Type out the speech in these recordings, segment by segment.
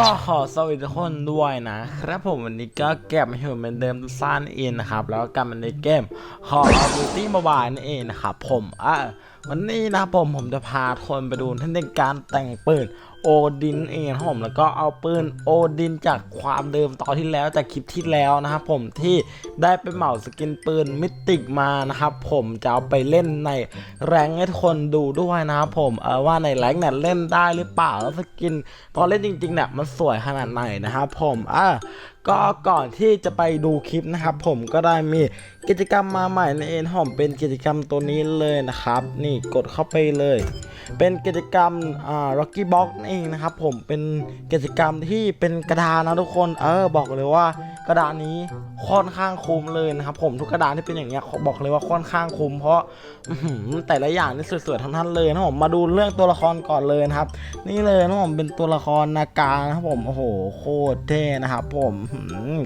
ก็ขอสวัสดีทุกคนด้วยนะครับผมวันนี้ก็แก็บมาอยู่เหมือนเดิมซ่านอินนะครับ แล้วก็กลับมาในเกม Call of Duty Mobile นั่นเองนะครับผมอะ วันนี้นะผมผมจะพาทุกคนไปดูเทคนิคการแต่งปืนโอดินเองนะครับผมแล้วก็เอาปืนโอดินจากความเดิมตอนที่แล้วจากคลิปที่แล้วนะครับผมที่ได้ไปเหมาสกินปืนมิติกมานะครับผมจะเอาไปเล่นในแรงให้ทุกคนดูด้วยนะครับผมเออว่าในแรงเนี่ยเล่นได้หรือเปล่าแล้วสกินตอนเล่นจริงๆเนี่ยมันสวยขนาดไหนนะครับผมอะ ก็ก่อนที่จะไปดูคลิปนะครับ ผมก็ได้มีกิจกรรมมาใหม่ในเอ็นหอมเป็นกิจกรรมตัวนี้เลยนะครับ นี่กดเข้าไปเลย เป็นกิจกรรมอ่า Rocky Box นั่นเองนะครับ ผมเป็นกิจกรรมที่เป็นกระดานนะทุกคนเออบอกเลยว่า กระดานนี้ค่อนข้างคมเลยนะครับผมทุกกระดานที่เป็นอย่างเงี้ยบอกเลยว่าค่อนข้างคม เพราะแต่ละอย่างนี่สวยๆทั้งนั้นเลยนะผมมาดูเรื่องตัวละครก่อนเลยนะครับ นี่เลยนะผมเป็นตัวละครนาการนะครับผมโอ้โหโคตรเท่นะครับผม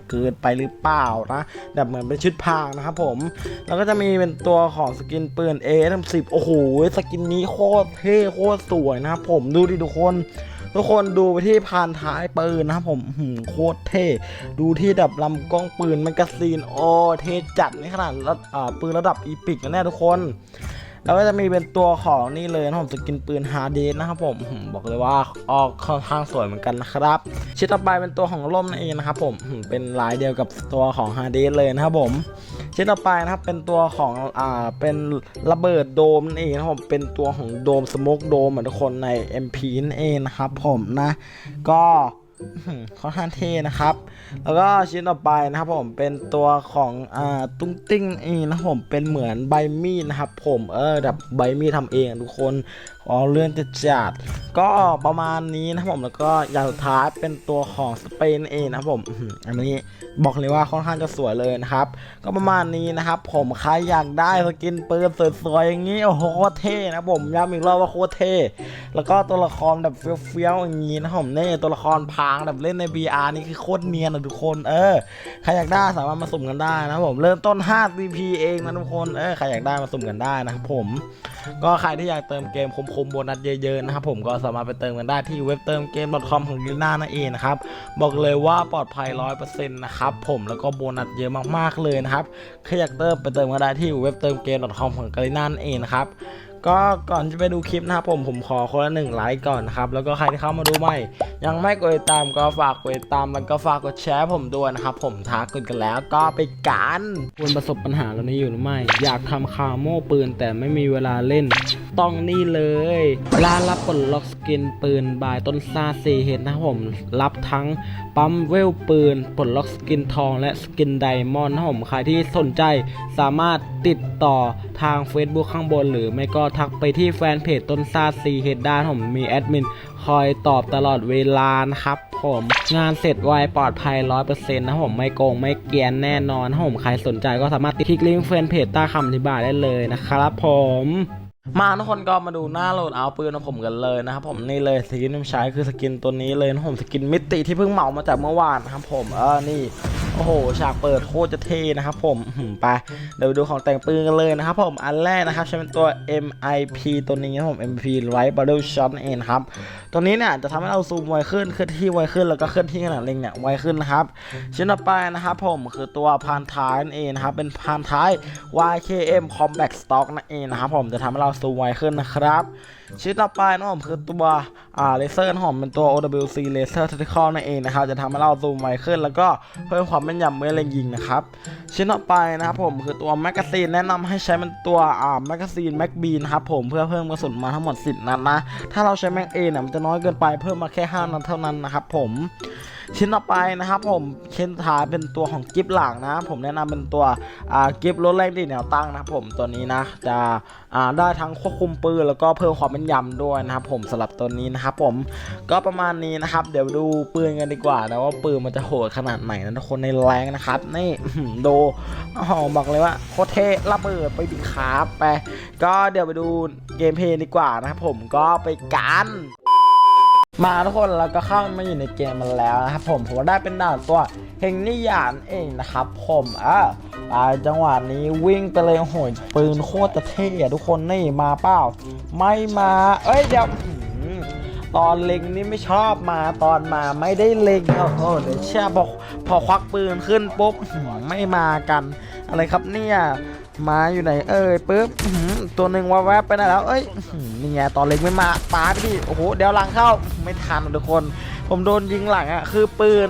เกินไปหรือเปล่านะแบบเหมือนเป็นชุดพรางนะครับผม แล้วก็จะมีเป็นตัวของสกินปืน a อสิบโอ้โหสกินนี้โคตรเท่โคตรสวยนะครับผมดูดิทุกคน ทุกคนดูไปที่พานท้ายปืนนะครับผมหือโคตรเท่ ดูที่ดับลำกล้องปืนแมกกาซีนโอ้เท่จัดในขนาดระอ่าปืนระดับอีพิกนะเนี่ยทุกคนแล้วก็จะมีเป็นตัวของนี่เลยนะผมสกินปืนฮาร์เดสนะครับผมบอกเลยว่าออกค่อนข้างสวยเหมือนกันนะครับชิ้นต่อไปเป็นตัวของล่มนั่นเองนะครับผมเป็นลายเดียวกับตัวของฮาร์เดสเลยนะครับผม ชิ้นต่อไปนะครับเป็นตัวของอ่าเป็นระเบิดโดมนั่นเองนะครับผมเป็นตัวของโดมสโมกโดมเหมือนทุกคนใน MP นั่นเองนะครับผมนะก็ค่อนข้างเท่นะครับ แล้วก็ชิ้นต่อไปนะครับผมเป็นตัวของอ่าตุ้งติ้งนั่นเองนะครับผมเป็นเหมือนใบมีดนะครับผมเออแบบใบมีดทำเองทุกคนอ๋อเรื่องจะจัด ก็ประมาณนี้นะผมแล้วก็อย่างสุดท้ายเป็นตัวของสเปนเองนะผมอันนี้บอกเลยว่าค่อนข้างจะสวยเลยนะครับ ก็ประมาณนี้นะครับ ผมใครอยากได้สกินปืนสวยๆอย่างนี้โอ้โหโคตรเท่นะผมย้ำอีกรอบว่าโคตรเท่แล้วก็ตัวละครแบบเฟี้ยวๆอย่างนี้นะผมเนี่ตัวละครพรางแบบเล่นใน VR นี่คือโคตรเนียนนะทุกคนเออใครอยากได้สามารถมาสุ่มกันได้นะผมเริ่มต้น 5 VP เองนะทุกคนเออใครอยากได้มาสุ่มกันได้นะครับผม ก็ใครที่อยากเติมเกมคมคมโบนัสเยอะๆนะครับผมก็สามารถไปเติมกันได้ที่เว็บเติมเกม .com ของลิน่านั่นเองนะครับบอกเลยว่าปลอดภัย 100%นะครับผมแล้วก็โบนัสเยอะมากๆเลยนะครับใครอยากเติมไปเติมกันได้ที่เว็บเติมเกม .com ของกาลิน่านั่นเองนะครับ ก็ก่อนจะไปดูคลิปนะครับผมผมขอคนละหนึ่งไลค์ก่อนนะครับ แล้วก็ใครที่เข้ามาดูใหม่ ยังไม่กดติดตามก็ฝากกดติดตามแล้วก็ฝากกดแชร์ผมด้วยนะครับ ผมทักกันกันแล้วก็ไปกันคุณประสบปัญหาแล้วนี้อยู่หรือไม่ อยากทำคาโม่ปืนแต่ไม่มีเวลาเล่น ต้องนี่เลยร้านรับปลดล็อกสกินปืนบายต้นซาเซเฮดนะครับผมรับทั้งปั๊มเวลปืนปลดล็อกสกินทองและสกินไดมอนด์นะครับผมใครที่สนใจสามารถติดต่อทาง Facebook ข้างบนหรือไม่ก็ทักไปที่แฟนเพจต้นซาซีเฮดด้านผมมีแอดมินคอยตอบตลอดเวลานะครับผมงานเสร็จไวปลอดภัย100%นะครับผมไม่โกงไม่เกียนแน่นอนผมใครสนใจก็สามารถคลิกลิงก์แฟนเพจใต้คำอธิบายได้เลยนะครับผม มาทุกคนก็มาดูหน้าโหลดเอาปืนของผมกันเลยนะครับผมนี่เลยสกินที่ผมใช้คือสกินตัวนี้เลยนะผมสกินมิติที่เพิ่งเหมามาจากเมื่อวานนะครับผมเออนี่โอ้โหฉากเปิดโคตรจะเท่นะครับผมไปเดี๋ยวดูของแต่งปืนกันเลยนะครับผมอันแรกนะครับใช้เป็นตัว MIP ตัวนี้นะผม MP Light Barrel Shot เองครับตัวนี้เนี่ยจะทำให้เราซูมไวขึ้นเคลื่อนที่ไวขึ้นแล้วก็เคลื่อนที่ขนาดเล็งเนี่ยไวขึ้นนะครับชิ้นต่อไปนะครับผมคือตัวพานท้ายนั่นเองนะครับเป็นพานท้าย YKM Combat Stock นั่นเองนะครับผมจะทำให้เราซูมไวขึ้นนะครับชิ้นต่อไปนะผมคือตัวอ่าเลเซอร์นะผมเป็นตัว OWC Laser Tactical นั่นเองนะครับจะทำให้เราซูมไวขึ้น แล้วก็เพิ่มความแม่นยำเมื่อเล็งยิงนะครับชิ้นต่อไปนะครับผมคือตัวแมกกาซีนแนะนำให้ใช้เป็นตัวอ่าแมกกาซีนแม็กบีนะครับผมเพื่อเพิ่มกระสุนมาทั้งหมด 10 นัดนะ ถ้าเราใช้แม็กเอเนี่ยมันจะน้อยเกินไปเพิ่มมาแค่ 5 นัดเท่านั้นนะครับผมชิ้นต่อไปนะครับผมชิ้นท้ายเป็นตัวของกิฟหลังนะ ผมแนะนำเป็นตัวกิฟรถแรงดีแนวตั้งนะครับผมตัวนี้นะ จะได้ทั้งควบคุมปืนแล้วก็เพิ่มความแม่นยำด้วยนะครับผมสำหรับตัวนี้นะครับผมก็ประมาณนี้นะครับ เดี๋ยวดูปืนกันดีกว่านะว่าปืนมันจะโหดขนาดไหนนะทุกคนในแรงนะครับนี่โดหอบอกเลยว่าโคเทระเบิดไปดิครับไปก็เดี๋ยวไปดูเกมเพลย์ดีกว่านะครับผมก็ไปกัน มาทุกคนแล้วก็เข้ามาอยู่ในเกมมันแล้วนะครับผมผมได้เป็นด่านตัวเฮงนิยานเองนะครับผมอะอ่าจังหวะนี้วิ่งไปเลยโอ้โหปืนโคตรจะเท่ทุกคนนี่มาเปล่า ไม่มา เอ้ยเดี๋ยวตอนเล็งนี่ไม่ชอบมาตอนมาไม่ได้เล็งโอ้โหเดี๋ยวเชื่อบอกพอควักปืนขึ้นปุ๊บไม่มากัน อะไรครับเนี่ย มาอยู่ไหนเอ้ยปึ๊บตัวหนึ่งว่าแวบไปไหนแล้วเอ้ยนี่ไงตอนเล็กไม่มาปาพี่โอ้โหเดี๋ยวหลังเข้าไม่ทันทุกคน ผมโดนยิงหลังอะคือปืน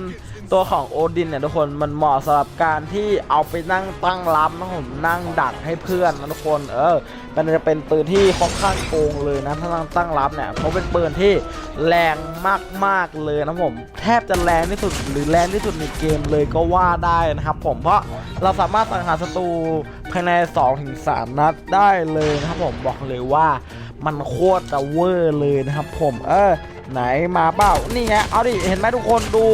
ตัวของโอดินเนี่ยทุกคนมันเหมาะสำหรับการที่เอาไปนั่งตั้งรับนะผมนั่งดักให้เพื่อนนะทุกคน เออมันจะเป็นปืนที่ค่อนข้างโกงเลยนะถ้านั่งตั้งรับเนี่ยเพราะเป็นปืนที่แรงมากๆเลยนะผมแทบจะแรงที่สุดหรือแรงที่สุดในเกมเลยก็ว่าได้นะครับ ผมเพราะเราสามารถสังหารศัตรูภายใน 2-3 นัดได้เลยนะครับผมบอกเลยว่ามันโคตรจะเวอร์เลยนะครับผม เออ ไหนมาเปล่านี่ไงเอาดิเห็นไหมทุกคนดู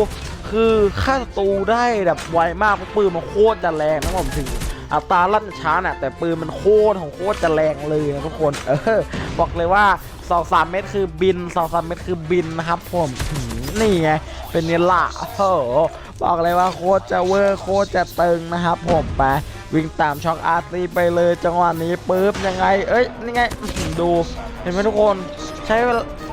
คือฆ่าศัตรูได้แบบไวมากเพราะปืนมันโคตรจะแรงนะผมถึงอัตราลั่นช้าน่ะแต่ปืนมันโคตรของโคตรจะแรงเลยนะทุกคนเออบอกเลยว่า2 3เมตรคือบิน2 3เมตรคือบินนะครับผมนี่ไงเป็นเนล่ะโอ้โหบอกเลยว่าโคตรจะเวอร์โคตรจะตึงนะครับผมไปวิ่งตามช็อคอาร์ตีไปเลยจังหวะนี้ปุ๊บยังไง เอ้ยนี่ไงดูเห็นไหมทุกคนใช้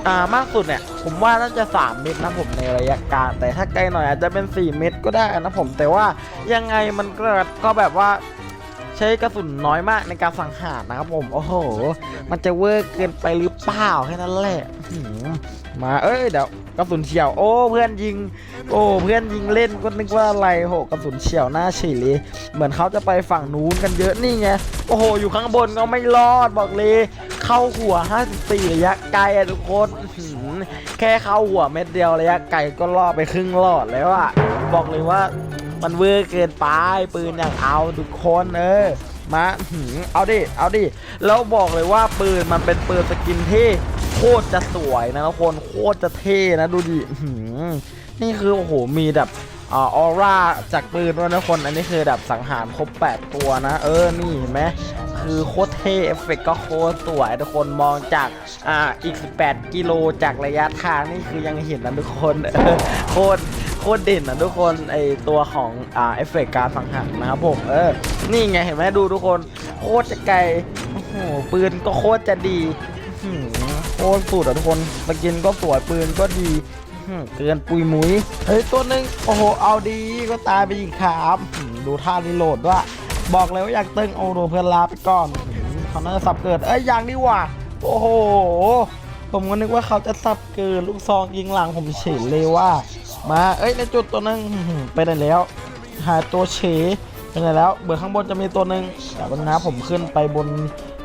อ่ามากสุดเนี่ย ผมว่าน่าจะ 3 เมตรนะผมในระยะกลางแต่ถ้าไกลหน่อยอาจจะเป็น 4 เมตรก็ได้นะผมแต่ว่ายังไงมันก็ก็แบบว่าใช้กระสุนน้อยมากในการสังหารนะครับผม โอ้โห มันจะเวอร์เกินไปหรือเปล่าแค่นั้นแหละมาเอ้ยเดี๋ยวกระสุนเฉียว โอ้เพื่อนยิง โอ้เพื่อนยิงเล่นก็นึกว่าอะไรโหกระสุนเฉียวหน้าเฉยเลยเหมือนเขาจะไปฝั่งนู้นกันเยอะนี่ไงโอ้โหอยู่ข้างบนก็ไม่รอดบอกเลย เข้าหัว 54 ระยะไกลอะทุกคนหือแค่เข้าหัวเม็ดเดียวระยะไกลก็ล่อไปครึ่งหลอดแล้วอะบอกเลยว่ามันเวอร์เกินไปปืนอย่างเอาทุกคนเออมาหือเอาดิ เอาดิ แล้วบอกเลยว่าปืนมันเป็นปืนสกินที่โคตรจะสวยนะทุกคน โคตรจะเท่นะดูดิหือนี่คือโอ้โหมีแบบ อ่าออร่าจากปืนด้วยนะคน อันนี้คือแบบสังหารครบ 8 ตัวนะ เออ นี่เห็นไหมคือโคตรเท่เอฟเฟกต์ก็โคตรสวยทุกคนมองจากอ่าอีก 18 กิโลจากระยะทางนี่คือยังเห็นนะทุกคนโคตรโคตรเด่นนะทุกคนไอตัวของอ่าเอฟเฟกต์การสังหารนะครับผมเออนี่ไงเห็นไหมดูทุกคนโคตรจะไกลโอ้โหปืนก็โคตรจะดีโคตรสุดอะทุกคนสกินก็สวยปืนก็ดี อื้อหือเกินปุยมุยเฮ้ยตัวหนึ่งโอ้โหเอาดีก็ตายไปอีกครับอื้อดูท่ารีโหลดด้วยบอกเลยว่าอยากตึงเอโดเพื่อนลาไปก่อนเขาน่าจะสับเกิดเอ้ยอย่างนี้ว่ะโอ้โห ผมก็นึกว่าเขาจะสับเกิดลูกซองยิงหลังผมเฉยเลยว่า มาเอ้ยในจุดตัวหนึ่งอื้อหือไปไหนแล้ว หาตัวเฉยไปไหนแล้วเบอร์ข้างบนจะมีตัวหนึ่งแต่วันนะผมขึ้นไปบน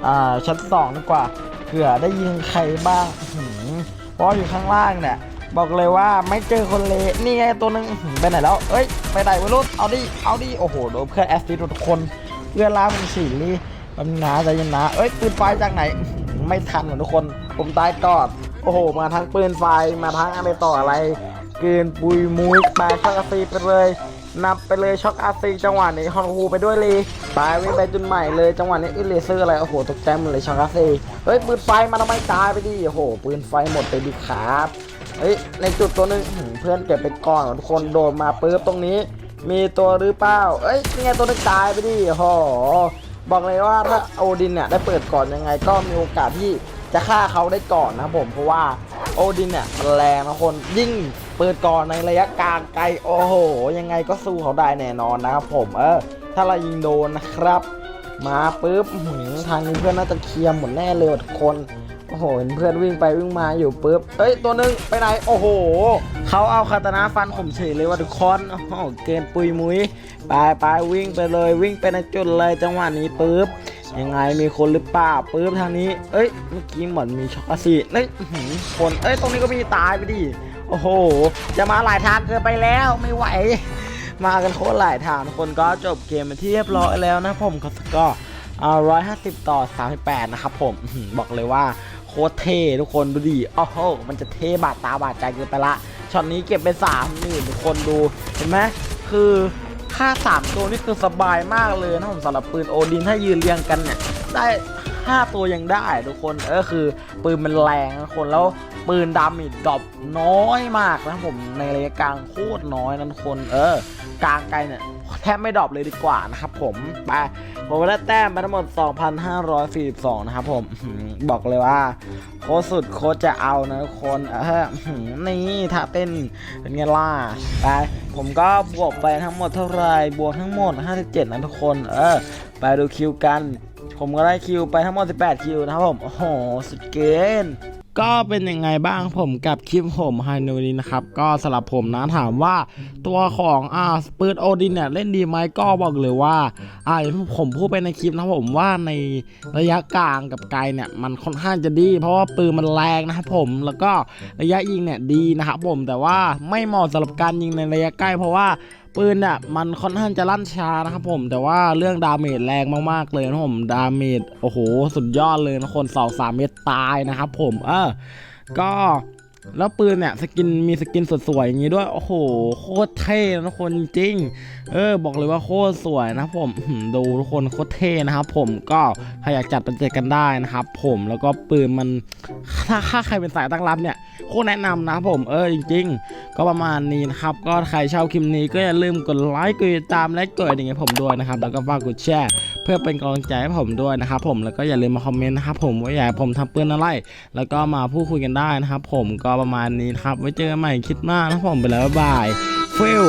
อ่าชั้นสองดีกว่าเผื่อได้ยิงใครบ้างอื้อหือเพราะอยู่ข้างล่างเนี่ย บอกเลยว่าไม่เจอคนเลวนี่ไงตัวหนึงไปไหนแล้ว เอ้ย ไปไหนไม่รู้เอาดิ เอาดิ โอ้โหโดนเพื่อนแอสซิดทุกคนเพื่อนล้ามันฉี่ลี่มันหนาใจเย็นนะเอ้ยปืนไฟจากไหน ไม่ทันเหมือนทุกคน ผมตายก่อน โอ้โห มาทั้งปืนไฟ มาทั้งอะไรต่ออะไร เกินปุยมุ้ยแปดช็อกอาซีไปเลยนับไปเลยช็อกอาซีจังหวะนี้ฮอนฮูไปด้วยเลยตายวิ่งไปจนใหม่เลยจังหวะนี้อิเลเซอร์อะไรโอ้โหตกใจหมดเลยช็อกอาซีเฮ้ยปืนไฟมาทำไมตายไปดิโอ้โหปืนไฟหมดไปดิครับ เฮ้ยในจุดตัวหนึงเพื่อนเก็บไปก่อนทุกคนโดนมาปุ๊บตรงนี้ มีตัวหรือเปล่าเอ้ยนี่ไงตัวนึงตายไปดิโอ้โหบอกเลยว่าถ้าโอดินเนี่ยได้เปิดก่อนยังไงก็มีโอกาสที่จะฆ่าเขาได้ก่อนนะผมเพราะว่าโอดินเนี่ยแรงนะคนยิ่งเปิดก่อนในระยะกลางไกลโอ้โห ยังไงก็สู้เขาได้แน่นอนนะครับผมเออถ้าเรายิงโดนนะครับ มาปุ๊บหมือทางนี้เพื่อนน่าจะเคลียร์หมดแน่เลยทุกคน โอ้โหเห็นเพื่อนวิ่งไปวิ่งมาอยู่ปุ๊บเอ้ยตัวหนึงไปไหนโอ้โหเขาเอาคาตานะฟันผมเฉยเลยว่ะทุกคนโอ้โหเกินปุยมุยไปไปวิ่งไปเลยวิ่งไปในจุดเลยจังหวะนี้ปุ๊บยังไงมีคนหรือเปล่าปุ๊บทางนี้ เอ้ยเมื่อกี้เหมือนมีช็อกโกแลตเอ้ยอื้อหือคนเอ้ยตรงนี้ก็มีตายไปดิโอ้โห จะมาหลายทางเกินไปแล้วไม่ไหว มากันโคตรหลายทางทุกคนก็จบเกมเป็นที่เรียบร้อยแล้วนะผมก็ก็อ่าร้อยห้าสิบต่อสามสิบแปดนะครับผมบอกเลยว่า โคตรเท่ทุกคนดูดิโอ้โหมันจะเท่บาดตาบาดใจเกินไปละช็อตนี้เก็บไปสามนี่ทุกคนดูเห็นไหมคือค่าสามตัวนี่คือสบายมากเลยนะผมสำหรับปืนโอดินถ้ายืนเรียงกันเนี่ยได้ 5 ตัวยังได้ทุกคนเออคือปืนมันแรงทุกคนแล้วปืนดามิดดรอปน้อยมากนะครับผมในระยะกลางโคตรน้อยนะทุกคนเออกลางไกลเนี่ยแทบไม่ดรอปเลยดีกว่านะครับผมไปผมได้แต้มไปทั้งหมด 2,542 นะครับผมบอกเลยว่า โคตรสุดโคตรจะเอานะทุกคนเออนี่ท่าเต้นเป็นไงล่ะไปผมก็บวกไปทั้งหมดเท่าไหรบวกทั้งหมด 57 นะทุกคน เออ ไปดูคิวกัน ผมก็ได้คิวไปทั้งหมด 18 คิวนะครับผม โอ้โห สุดเกินก็เป็นยังไงบ้างผมกับคลิปผมไฮนูนี้นะครับ ก็สำหรับผมนะถามว่าตัวของอ่าปืนโอดินเนี่ยเล่นดีไหมก็บอกเลยว่าอ่าผมพูดไปในคลิปนะผมว่าในระยะกลางกับไกลเนี่ยมันค่อนข้างจะดี เพราะว่าปืนมันแรงนะครับผมแล้วก็ระยะยิงเนี่ยดีนะครับผมแต่ว่าไม่เหมาะสำหรับการยิงในระยะใกล้ เพราะว่า ปืนเนี่ยมันค่อนข้างจะลั่นช้านะครับผม แต่ว่าเรื่องดาเมจแรงมากๆเลยนะผมดาเมจโอ้โหสุดยอดเลยนะคนสองสามเมตรตายนะครับผมเออก็ แล้วปืนเนี่ยสกินมีสกินสวยๆอย่างงี้ด้วย โอ้โห โคตรเท่นะทุกคนจริง เออ บอกเลยว่าโคตรสวยนะผมดูทุกคนโคตรเท่นะครับผมก็ใครอยากจัดไปเจอกันได้นะครับผมแล้วก็ปืนมันถ้าถ้าใครเป็นสายตั้งรับเนี่ยโคตรแนะนำนะผมเออจริง ๆ ก็ประมาณนี้นะครับ ก็ใครชอบคลิปนี้ก็อย่าลืมกดไลค์กดติดตามและกดกระดิ่งให้ผมด้วยนะครับ แล้วก็ฝากกดแชร์เพื่อเป็นกำลังใจให้ผมด้วยนะครับผมแล้วก็อย่าลืมมาคอมเมนต์นะครับผมว่าอยากผมทำเปื้อนอะไร แล้วก็มาพูดคุยกันได้นะครับผมก็ประมาณนี้นะครับ ไว้เจอกันใหม่คลิปหน้านะผมไปแล้วบ๊ายบายฟิล